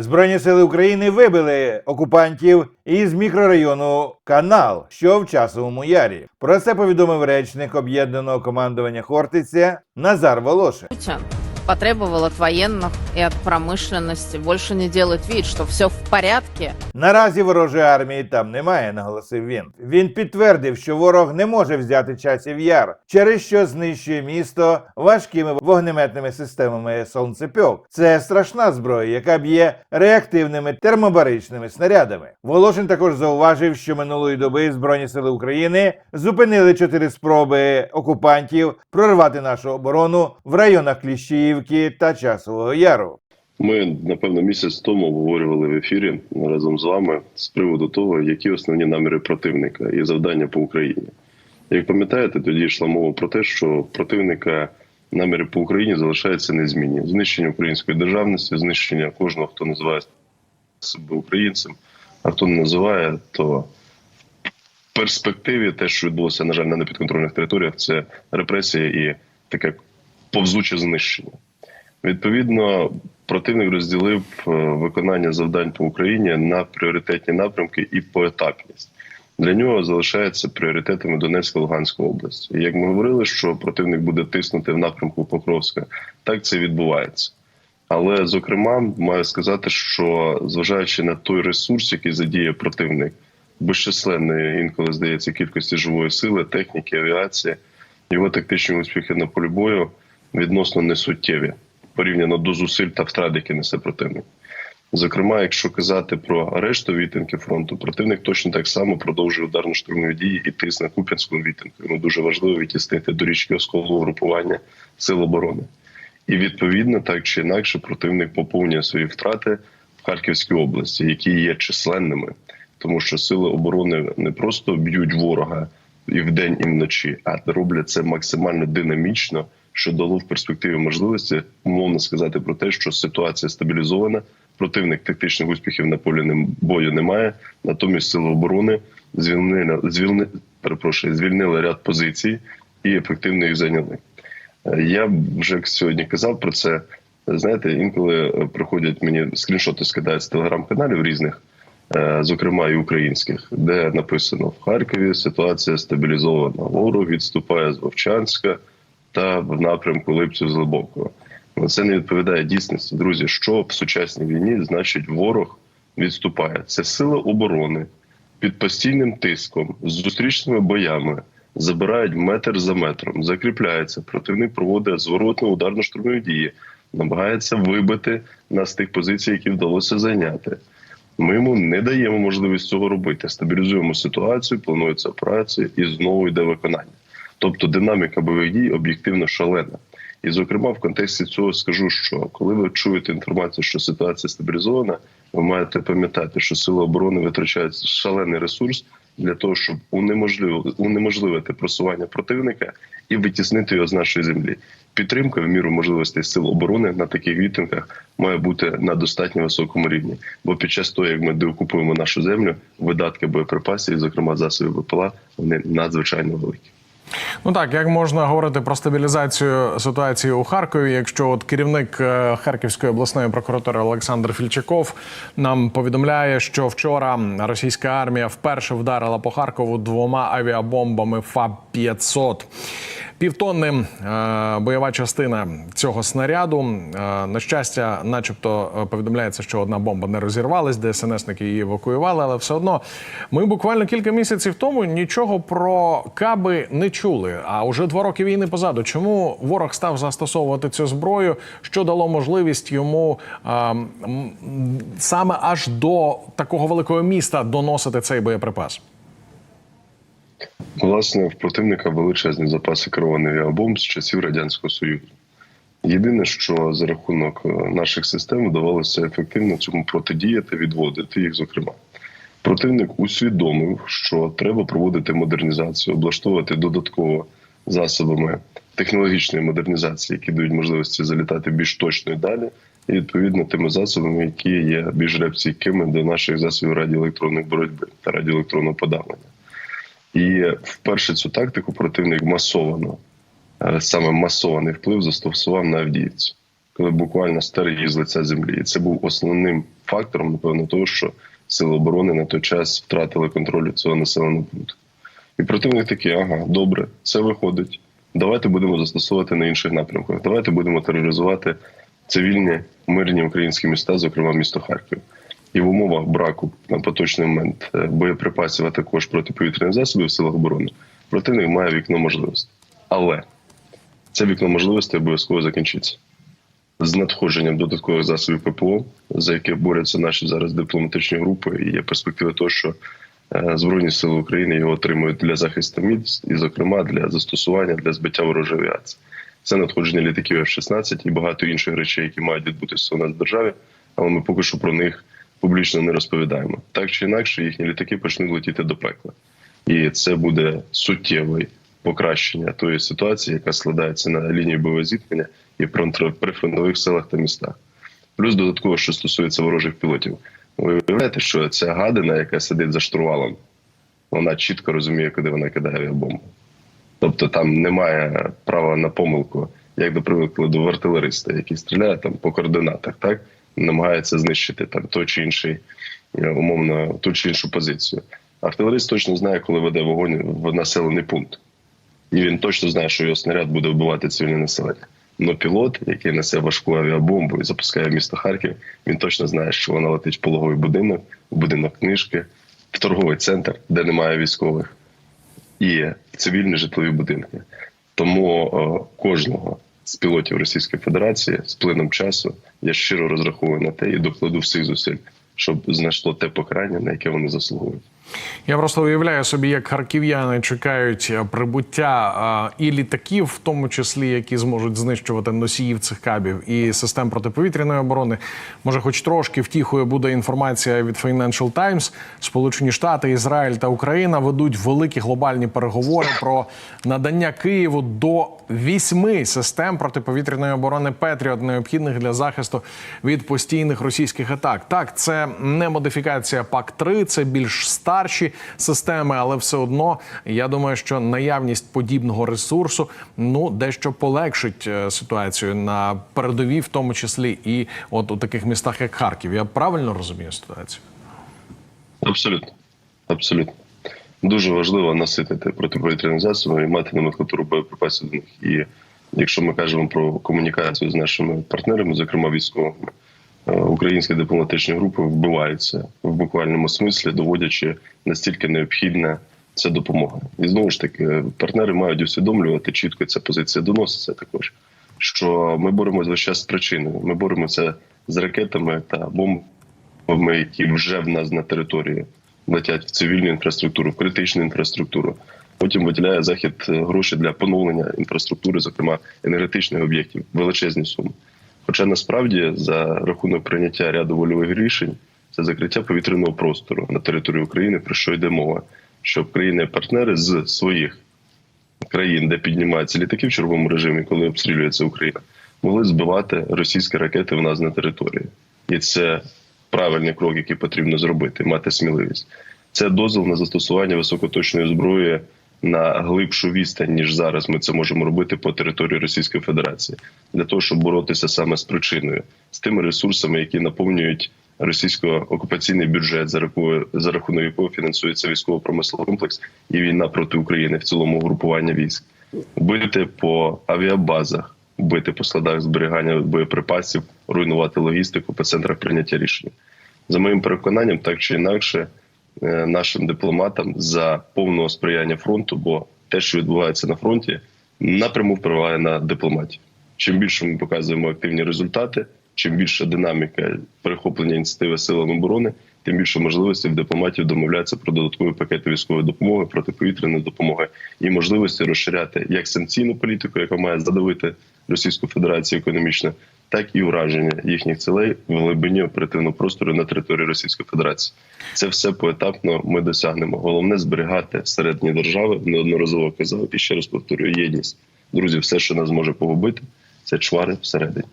Збройні сили України вибили окупантів із мікрорайону Канал, що в часовому ярі. Про це повідомив речник об'єднаного командування Хортиця Назар Волошин. Потребовал от военных и от промышленности больше не делать вид, что все в порядке. Наразі ворожої армії там немає, наголосив він. Він підтвердив, що ворог не може взяти часів яр, через що знищує місто важкими вогнеметними системами сонцепьок. Це страшна зброя, яка б'є реактивними термобаричними снарядами. Волошин також зауважив, що минулої доби збройні сили України зупинили чотири спроби окупантів прорвати нашу оборону в районах Кліщіївки та Часового Яру. Ми напевно місяць тому обговорювали в ефірі разом з вами з приводу того, які основні наміри противника і завдання по Україні. Як пам'ятаєте, тоді йшла мова про те, що противника наміри по Україні залишаються незмінні: знищення української державності, знищення кожного, хто називає себе українцем, а хто не називає, то в перспективі те, що відбулося, на жаль, на непідконтрольних територіях, це репресія і таке повзуче знищення. Відповідно, противник розділив е, виконання завдань по Україні на пріоритетні напрямки і поетапність. Для нього залишається пріоритетами Донецька Луганська область. І як ми говорили, що противник буде тиснути в напрямку Покровська, так це відбувається. Але зокрема, маю сказати, що зважаючи на той ресурс, який задіє противник, безчисленної інколи здається кількості живої сили, техніки, авіації, його тактичні успіхи на полі бою відносно несуттєві порівняно до зусиль та втрат, які несе противник. Зокрема, якщо казати про решту відтинки фронту, противник точно так само продовжує ударно-штурмові дії і тиск на Куп'янську відтинку. Йому дуже важливо відтіснити до річки осколового групування сил оборони. І відповідно, так чи інакше, противник поповнює свої втрати в Харківській області, які є численними, тому що сили оборони не просто б'ють ворога і вдень, і вночі, а роблять це максимально динамічно, що дало в перспективі можливості умовно сказати про те, що ситуація стабілізована. Противник тактичних успіхів на полі бою немає. Натомість сили оборони звільнили звільни, перепрошую, звільнили ряд позицій і ефективно їх зайняли. Е, Я вже сьогодні казав про це. Знаєте, інколи е, приходять мені скріншоти скидають з телеграм-каналів різних, е, зокрема і українських, де написано в Харкові ситуація стабілізована. Ворог відступає з Вовчанська та в напрямку Липців з Але Це не відповідає дійсності. Друзі, що в сучасній війні значить ворог відступає? Це сила оборони під постійним тиском, з зустрічними боями, забирають метр за метром, закріпляється. Противник проводить зворотно ударно-штурмові дії, намагається вибити нас з тих позицій, які вдалося зайняти. Ми йому не даємо можливість цього робити. Стабілізуємо ситуацію, планується операція і знову йде виконання. Тобто динаміка бойових дій об'єктивно шалена. І, зокрема, в контексті цього скажу, що коли ви чуєте інформацію, що ситуація стабілізована, ви маєте пам'ятати, що сили оборони витрачають шалений ресурс для того, щоб унеможливити, просування противника і витіснити його з нашої землі. Підтримка в міру можливостей сил оборони на таких відтинках має бути на достатньо високому рівні. Бо під час того, як ми деокупуємо нашу землю, видатки боєприпасів, зокрема засобів ВПЛА, вони надзвичайно великі. Ну так, як можна говорити про стабілізацію ситуації у Харкові, якщо от керівник е, Харківської обласної прокуратури Олександр Фільчаков нам повідомляє, що вчора російська армія вперше вдарила по Харкову двома авіабомбами ФАБ 500 Півтонни е, бойова частина цього снаряду. Е, на щастя, начебто е, повідомляється, що одна бомба не розірвалась, ДСНСники її евакуювали, але все одно ми буквально кілька місяців тому нічого про каби не чули. А вже два роки війни позаду. Чому ворог став застосовувати цю зброю? Що дало можливість йому м, саме аж до такого великого міста доносити цей боєприпас? Власне, в противника величезні запаси керованих авіабомб з часів радянського союзу. Єдине, що за рахунок е, наших систем вдавалося ефективно цьому протидіяти, відводити їх, зокрема. Противник усвідомив, що треба проводити модернізацію, облаштовувати додатково засобами технологічної модернізації, які дають можливості залітати більш точно і далі, і відповідно тими засобами, які є більш репційкими до наших засобів радіоелектронної боротьби та радіоелектронного подавлення. І вперше цю тактику противник масовано, е, саме масований вплив застосував на Авдіївці, коли буквально старий з лиця землі. І це був основним фактором, напевно, того, що сили оборони на той час втратили контроль цього населеного пункту. І противник такий, ага, добре, це виходить. Давайте будемо застосовувати на інших напрямках. Давайте будемо тероризувати цивільні мирні українські міста, зокрема місто Харків. І в умовах браку на поточний момент е, боєприпасів, а також протиповітряних засобів в силах оборони, противник має вікно можливостей. Але це вікно можливостей обов'язково закінчиться з надходженням додаткових засобів ППО, за яке борються наші зараз дипломатичні групи, і є перспектива того, що е, Збройні сили України його отримують для захисту міст, і, зокрема, для застосування для збиття ворожої авіації. Це надходження літаків F-16 і багато інших речей, які мають відбутися у нас в державі, але ми поки що про них публічно не розповідаємо. Так чи інакше, їхні літаки почнуть летіти до пекла, і це буде суттєве покращення тої ситуації, яка складається на лінії бойового зіткнення і при прифронтових селах та містах. Плюс додатково, що стосується ворожих пілотів, ви уявляєте, що ця гадина, яка сидить за штурвалом, вона чітко розуміє, куди вона кидає авіабомбу. Тобто там немає права на помилку, як до прикладу в артилериста, який стріляє там по координатах, так намагається знищити там той чи інший е, умовно ту чи іншу позицію. Артилерист точно знає, коли веде вогонь в населений пункт, і він точно знає, що його снаряд буде вбивати цивільне населення. Но пілот, який несе важку авіабомбу і запускає місто Харків, він точно знає, що вона летить в пологовий будинок, в будинок книжки, в торговий центр, де немає військових, і в цивільні житлові будинки. Тому е, кожного з пілотів Російської Федерації з плином часу я щиро розраховую на те і докладу всіх зусиль, щоб знайшло те покарання, на яке вони заслуговують. Я просто уявляю собі, як харків'яни чекають е, прибуття е, і літаків, в тому числі які зможуть знищувати носіїв цих кабів і систем протиповітряної оборони. Може, хоч трошки втіхою буде інформація від Financial Times. Сполучені Штати, Ізраїль та Україна ведуть великі глобальні переговори про надання Києву до вісьми систем протиповітряної оборони Петріот, необхідних для захисту від постійних російських атак. Так, це не модифікація ПАК 3 це більш старші системи, але все одно я думаю, що наявність подібного ресурсу ну дещо полегшить е, ситуацію на передовій, в тому числі і от у таких містах, як Харків. Я правильно розумію ситуацію? Абсолютно. Абсолютно. Дуже важливо наситити протиповітряні засоби і мати номенклатуру боєприпасів до них. І якщо ми кажемо про комунікацію з нашими партнерами, зокрема військовими, українські дипломатичні групи вбиваються в буквальному смислі, доводячи настільки необхідна ця допомога. І знову ж таки, партнери мають усвідомлювати чітко ця позиція доноситься також. Що ми боремося весь час з причиною. Ми боремося з ракетами та бомбами, які вже в нас на території летять в цивільну інфраструктуру, в критичну інфраструктуру. Потім виділяє захід е, гроші для поновлення інфраструктури, зокрема енергетичних об'єктів, величезні суми. Хоча насправді за рахунок прийняття ряду вольових рішень це закриття повітряного простору на території України, про що йде мова, щоб країни-партнери з своїх країн, де піднімаються літаки в червоному режимі, коли обстрілюється Україна, могли збивати російські ракети в нас на території, і це правильний крок, який потрібно зробити, мати сміливість. Це дозвіл на застосування високоточної зброї на глибшу відстань, ніж зараз ми це можемо робити по території Російської Федерації, для того, щоб боротися саме з причиною, з тими ресурсами, які наповнюють російсько-окупаційний бюджет, за рахунок, за рахунок якого фінансується військово-промисловий комплекс і війна проти України в цілому групування військ, бити по авіабазах, бити по складах зберігання боєприпасів, руйнувати логістику по центрах прийняття рішень. За моїм переконанням, так чи інакше, нашим дипломатам за повного сприяння фронту, бо те, що відбувається на фронті, напряму впливає на дипломатію. Чим більше ми показуємо активні результати, чим більша динаміка перехоплення ініціативи силами оборони, тим більше можливостей в дипломатів домовлятися про додаткові пакети військової допомоги, протиповітряної допомоги і можливості розширяти як санкційну політику, яка має задавити Російську Федерацію економічно, так і ураження їхніх цілей в глибині оперативного простору на території Російської Федерації. Це все поетапно ми досягнемо. Головне зберігати середні держави неодноразово казав і ще раз повторюю єдність. Друзі, все, що нас може погубити, це чвари всередині.